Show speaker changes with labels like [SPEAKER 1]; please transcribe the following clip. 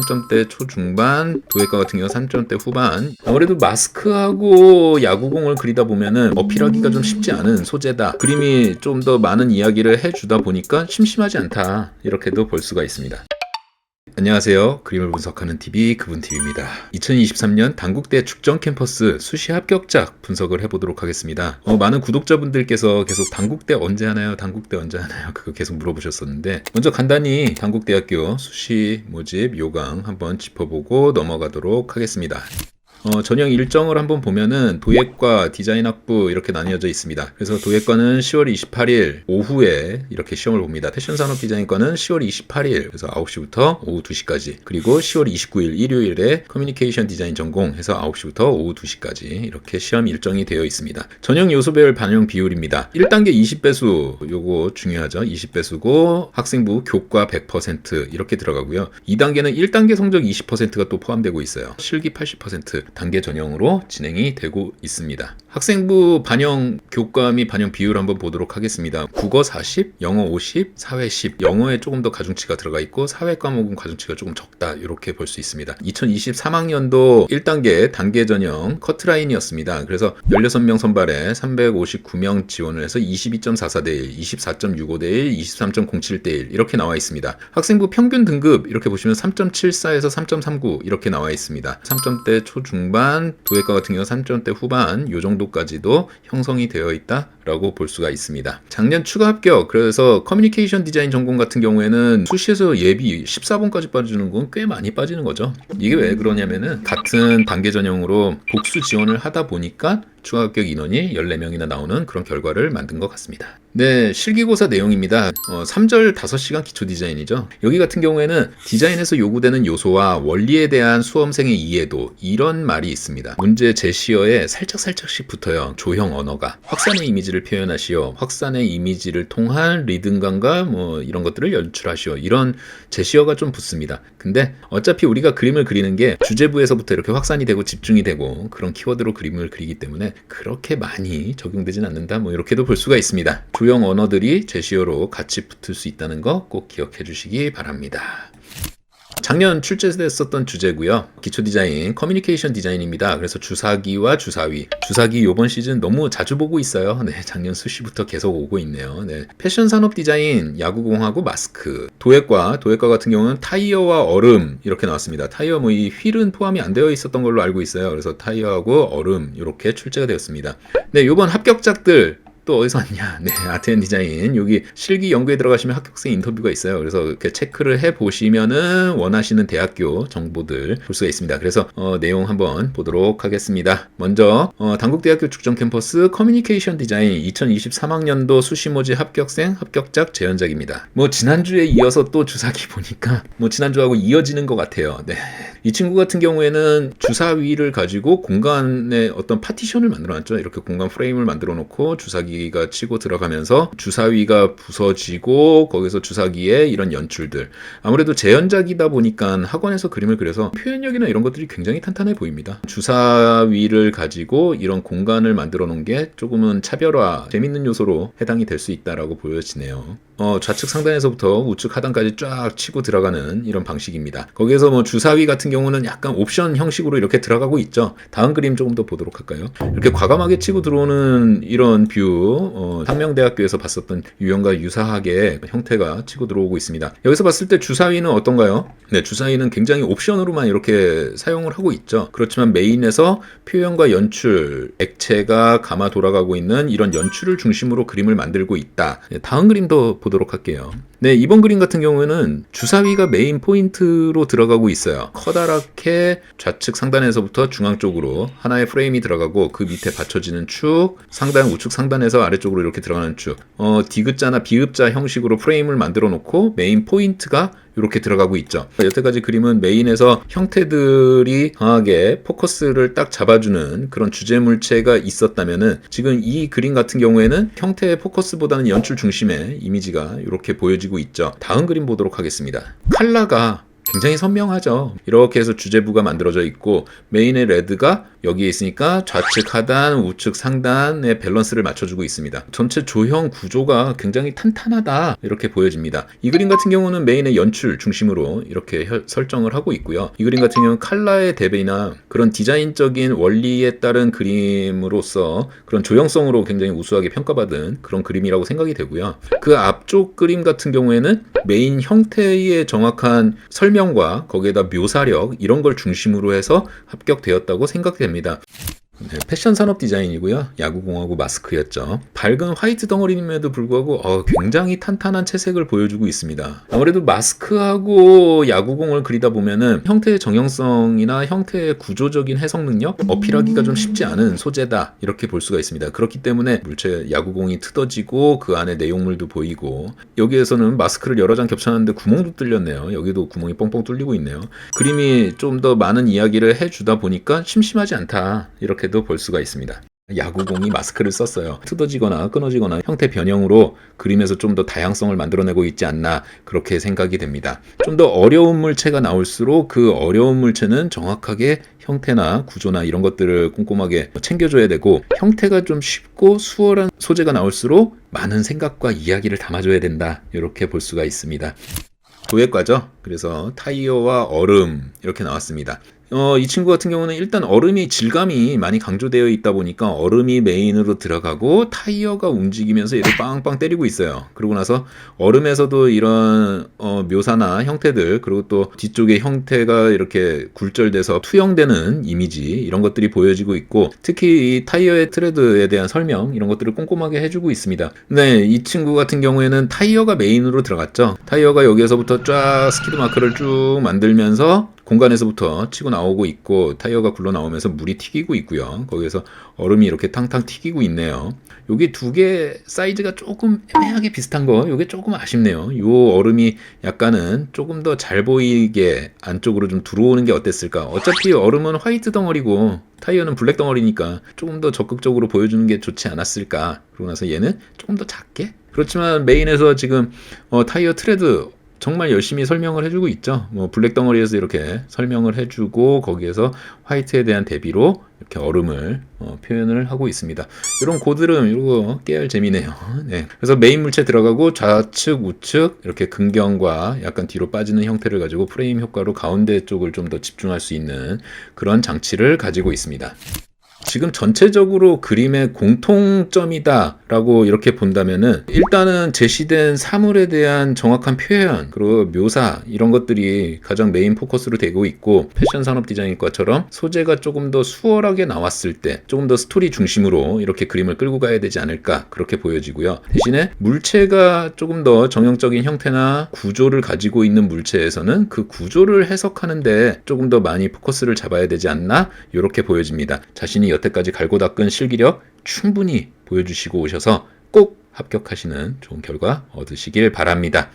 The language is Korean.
[SPEAKER 1] 3점대 초중반, 도예과 같은 경우 3점대 후반. 아무래도 마스크하고 야구공을 그리다 보면은 어필하기가 좀 쉽지 않은 소재다. 그림이 좀 더 많은 이야기를 해주다 보니까 심심하지 않다. 이렇게도 볼 수가 있습니다. 안녕하세요. 그림을 분석하는 TV 그분 TV입니다. 2023년 당국대 축전 캠퍼스 수시 합격작 분석을 해보도록 하겠습니다. 어, 많은 구독자분들께서 계속 당국대 언제 하나요? 당국대 언제 하나요? 그거 계속 물어보셨었는데 먼저 간단히 당국대학교 수시 모집 요강 한번 짚어보고 넘어가도록 하겠습니다. 어, 전형 일정을 한번 보면은 도예과 디자인학부 이렇게 나뉘어져 있습니다. 그래서 도예과는 10월 28일 오후에 이렇게 시험을 봅니다. 패션산업 디자인과는 10월 28일 그래서 9시부터 오후 2시까지 그리고 10월 29일 일요일에 커뮤니케이션 디자인 전공 해서 9시부터 오후 2시까지 이렇게 시험 일정이 되어 있습니다. 전형 요소별 반영 비율입니다. 1단계 20배수 요거 중요하죠. 20배수고 학생부 교과 100% 이렇게 들어가고요. 2단계는 1단계 성적 20%가 또 포함되고 있어요. 실기 80% 단계 전형으로 진행이 되고 있습니다. 학생부 반영 교과 및 반영 비율 한번 보도록 하겠습니다. 국어 40, 영어 50, 사회 10. 영어에 조금 더 가중치가 들어가 있고 사회 과목은 가중치가 조금 적다. 이렇게 볼 수 있습니다. 2023학년도 1단계 단계 전형 커트라인이었습니다. 그래서 16명 선발에 359명 지원을 해서 22.44대 1, 24.65대 1, 23.07대 1 이렇게 나와 있습니다. 학생부 평균 등급 이렇게 보시면 3.74에서 3.39 이렇게 나와 있습니다. 3점대 초중 반, 도예과 같은 경우 3점대 후반 요 정도까지도 형성이 되어 있다 라고 볼 수가 있습니다. 작년 추가 합격 그래서 커뮤니케이션 디자인 전공 같은 경우에는 수시에서 예비 14번까지 빠지는 건 꽤 많이 빠지는 거죠. 이게 왜 그러냐면은 같은 단계 전형으로 복수 지원을 하다 보니까 추가 합격 인원이 14명이나 나오는 그런 결과를 만든 것 같습니다. 네, 실기고사 내용입니다. 어, 3절 5시간 기초 디자인이죠. 여기 같은 경우에는 디자인에서 요구되는 요소와 원리에 대한 수험생의 이해도 이런 말이 있습니다. 문제 제시어에 살짝살짝씩 붙어요. 조형 언어가. 확산의 이미지를 표현하시오. 확산의 이미지를 통한 리듬감과 뭐 이런 것들을 연출하시오. 이런 제시어가 좀 붙습니다. 근데 어차피 우리가 그림을 그리는 게 주제부에서부터 이렇게 확산이 되고 집중이 되고 그런 키워드로 그림을 그리기 때문에 그렇게 많이 적용되진 않는다. 뭐 이렇게도 볼 수가 있습니다. 조형 언어들이 제시어로 같이 붙을 수 있다는 거 꼭 기억해 주시기 바랍니다. 작년 출제됐었던 주제고요. 기초 디자인, 커뮤니케이션 디자인입니다. 그래서 주사기와 주사위. 주사기 요번 시즌 너무 자주 보고 있어요. 네, 작년 수시부터 계속 오고 있네요. 네. 패션 산업 디자인, 야구공하고 마스크. 도예과, 도예과 같은 경우는 타이어와 얼음 이렇게 나왔습니다. 타이어 뭐 이 휠은 포함이 안 되어 있었던 걸로 알고 있어요. 그래서 타이어하고 얼음 이렇게 출제가 되었습니다. 네, 요번 합격작들 또 어디서 왔냐? 네, 아트앤 디자인. 여기 실기 연구에 들어가시면 합격생 인터뷰가 있어요. 그래서 이렇게 체크를 해 보시면은 원하시는 대학교 정보들 볼 수가 있습니다. 그래서 어, 내용 한번 보도록 하겠습니다. 먼저 어, 당국대학교 축전 캠퍼스 커뮤니케이션 디자인 2023학년도 수시 모집 합격생 합격작 재현작입니다. 뭐 지난주에 이어서 또 주사기 보니까 뭐 지난주하고 이어지는 것 같아요. 네. 이 친구 같은 경우에는 주사위를 가지고 공간에 어떤 파티션을 만들어 놨죠. 이렇게 공간 프레임을 만들어 놓고 주사기 가 치고 들어가면서 주사위가 부서지고 거기서 주사기에 이런 연출들. 아무래도 재현작이다 보니까 학원에서 그림을 그려서 표현력이나 이런 것들이 굉장히 탄탄해 보입니다. 주사위를 가지고 이런 공간을 만들어 놓은 게 조금은 차별화, 재밌는 요소로 해당이 될 수 있다라고 보여지네요. 어, 좌측 상단에서부터 우측 하단까지 쫙 치고 들어가는 이런 방식입니다. 거기에서 뭐 주사위 같은 경우는 약간 옵션 형식으로 이렇게 들어가고 있죠. 다음 그림 조금 더 보도록 할까요? 이렇게 과감하게 치고 들어오는 이런 뷰, 어, 상명대학교에서 봤었던 유형과 유사하게 형태가 치고 들어오고 있습니다. 여기서 봤을 때 주사위는 어떤가요? 네, 주사위는 굉장히 옵션으로만 이렇게 사용을 하고 있죠. 그렇지만 메인에서 표현과 연출, 액체가 감아 돌아가고 있는 이런 연출을 중심으로 그림을 만들고 있다. 네, 다음 그림도 보도록 할게요. 네, 이번 그림 같은 경우에는 주사위가 메인 포인트로 들어가고 있어요. 커다랗게 좌측 상단에서부터 중앙 쪽으로 하나의 프레임이 들어가고 그 밑에 받쳐지는 축, 상단 우측 상단에서 아래쪽으로 이렇게 들어가는 축, 어, 디귿자나 비읍자 형식으로 프레임을 만들어 놓고 메인 포인트가 이렇게 들어가고 있죠. 여태까지 그림은 메인에서 형태들이 강하게 포커스를 딱 잡아주는 그런 주제 물체가 있었다면은 지금 이 그림 같은 경우에는 형태의 포커스보다는 연출 중심의 이미지가 이렇게 보여지고 있죠. 다음 그림 보도록 하겠습니다. 칼라가 굉장히 선명하죠. 이렇게 해서 주제부가 만들어져 있고 메인의 레드가 여기에 있으니까 좌측 하단, 우측 상단의 밸런스를 맞춰주고 있습니다. 전체 조형 구조가 굉장히 탄탄하다 이렇게 보여집니다. 이 그림 같은 경우는 메인의 연출 중심으로 이렇게 혈- 설정을 하고 있고요. 이 그림 같은 경우는 칼라의 대비나 그런 디자인적인 원리에 따른 그림으로서 그런 조형성으로 굉장히 우수하게 평가받은 그런 그림이라고 생각이 되고요. 그 앞쪽 그림 같은 경우에는 메인 형태의 정확한 설명 과 거기에다 묘사력 이런 걸 중심으로 해서 합격되었다고 생각됩니다. 네, 패션 산업 디자인이고요. 야구공하고 마스크였죠. 밝은 화이트 덩어리임에도 불구하고 어, 굉장히 탄탄한 채색을 보여주고 있습니다. 아무래도 마스크하고 야구공을 그리다 보면은 형태의 정형성이나 형태의 구조적인 해석 능력 어필하기가 좀 쉽지 않은 소재다 이렇게 볼 수가 있습니다. 그렇기 때문에 물체 야구공이 트어지고 그 안에 내용물도 보이고 여기에서는 마스크를 여러 장 겹쳐놨는데 구멍도 뚫렸네요. 여기도 구멍이 뻥뻥 뚫리고 있네요. 그림이 좀 더 많은 이야기를 해주다 보니까 심심하지 않다 이렇게 도 볼 수가 있습니다. 야구공이 마스크를 썼어요. 뜯어지거나 끊어지거나 형태 변형으로 그림에서 좀 더 다양성을 만들어내고 있지 않나 그렇게 생각이 됩니다. 좀 더 어려운 물체가 나올수록 그 어려운 물체는 정확하게 형태나 구조나 이런 것들을 꼼꼼하게 챙겨줘야 되고 형태가 좀 쉽고 수월한 소재가 나올수록 많은 생각과 이야기를 담아줘야 된다 이렇게 볼 수가 있습니다. 도예과죠. 그래서 타이어와 얼음 이렇게 나왔습니다. 어, 이 친구 같은 경우는 일단 얼음이 질감이 많이 강조되어 있다 보니까 얼음이 메인으로 들어가고 타이어가 움직이면서 얘를 빵빵 때리고 있어요. 그러고 나서 얼음에서도 이런 어, 묘사나 형태들 그리고 또 뒤쪽의 형태가 이렇게 굴절돼서 투영되는 이미지 이런 것들이 보여지고 있고 특히 이 타이어의 트레드에 대한 설명 이런 것들을 꼼꼼하게 해주고 있습니다. 네, 이 친구 같은 경우에는 타이어가 메인으로 들어갔죠. 타이어가 여기에서부터 쫙 스키드 마크를 쭉 만들면서 공간에서부터 치고 나오고 있고 타이어가 굴러 나오면서 물이 튀기고 있고요. 거기에서 얼음이 이렇게 탕탕 튀기고 있네요. 여기 두개 사이즈가 조금 애매하게 비슷한 거, 이게 조금 아쉽네요. 요 얼음이 약간은 조금 더 잘 보이게 안쪽으로 좀 들어오는 게 어땠을까? 어차피 얼음은 화이트 덩어리고 타이어는 블랙 덩어리니까 조금 더 적극적으로 보여주는 게 좋지 않았을까? 그러고 나서 얘는 조금 더 작게? 그렇지만 메인에서 지금 어, 타이어 트레드 정말 열심히 설명을 해주고 있죠. 뭐 블랙 덩어리에서 이렇게 설명을 해주고 거기에서 화이트에 대한 대비로 이렇게 얼음을 어, 표현을 하고 있습니다. 이런 고드름 이거 깨알 재미네요. 네. 그래서 메인 물체 들어가고 좌측 우측 이렇게 근경과 약간 뒤로 빠지는 형태를 가지고 프레임 효과로 가운데 쪽을 좀 더 집중할 수 있는 그런 장치를 가지고 있습니다. 지금 전체적으로 그림의 공통점이다라고 이렇게 본다면은 일단은 제시된 사물에 대한 정확한 표현 그리고 묘사 이런 것들이 가장 메인 포커스로 되고 있고 패션 산업 디자인과처럼 소재가 조금 더 수월하게 나왔을 때 조금 더 스토리 중심으로 이렇게 그림을 끌고 가야 되지 않을까 그렇게 보여지고요. 대신에 물체가 조금 더 정형적인 형태나 구조를 가지고 있는 물체에서는 그 구조를 해석하는데 조금 더 많이 포커스를 잡아야 되지 않나 이렇게 보여집니다. 자신이 여태까지 갈고 닦은 실기력 충분히 보여주시고 오셔서 꼭 합격하시는 좋은 결과 얻으시길 바랍니다.